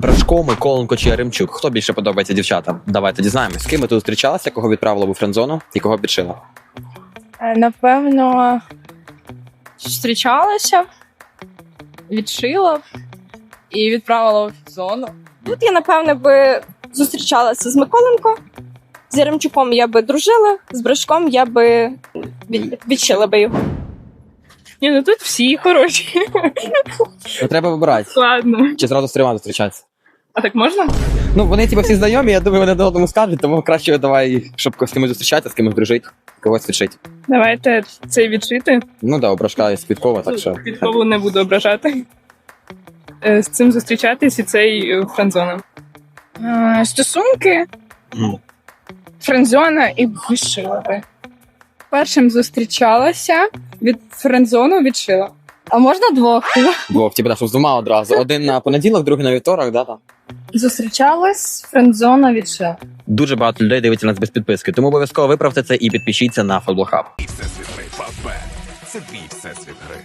Брашко, Миколенко чи Яремчук. Хто більше подобається дівчатам? Давайте дізнаємось. З ким ви тут зустрічалися, кого відправила у френдзону і кого підшила? Е, Напевно, зустрічалася, відшила і відправила в зону. Тут я, напевне, би зустрічалася з Миколенко. З Яремчуком я би дружила, з Брашком я би від- відшила би його. Ні, ну тут всі хороші. Ну треба вибирати. Ладно. Чи зразу з трьома зустрічатися? А так можна? Ну вони типу всі знайомі, я думаю, вони до одному скажуть, тому краще давай, щоб з кимось зустрічатися, з кимось дружити, когось відшить. Давайте цей відшити. Ну да, у Брашка є Квіткова, так що. Підкову не буду ображати. Е, З цим зустрічатись і цей е, френдзона. Е, Стосунки, Мгм. френдзона і відшила би. Першим зустрічалася, від френдзону відшила. А можна двох? Двох, типу, тебе щоб з двома одразу. Один на понеділок, другий на вівторок, да так. Зустрічалась, френдзона відшила. Дуже багато людей дивиться нас без підписки, тому обов'язково виправте це і підпишіться на Футбол Хаб. Фавбет. Це твій всесвіт гри.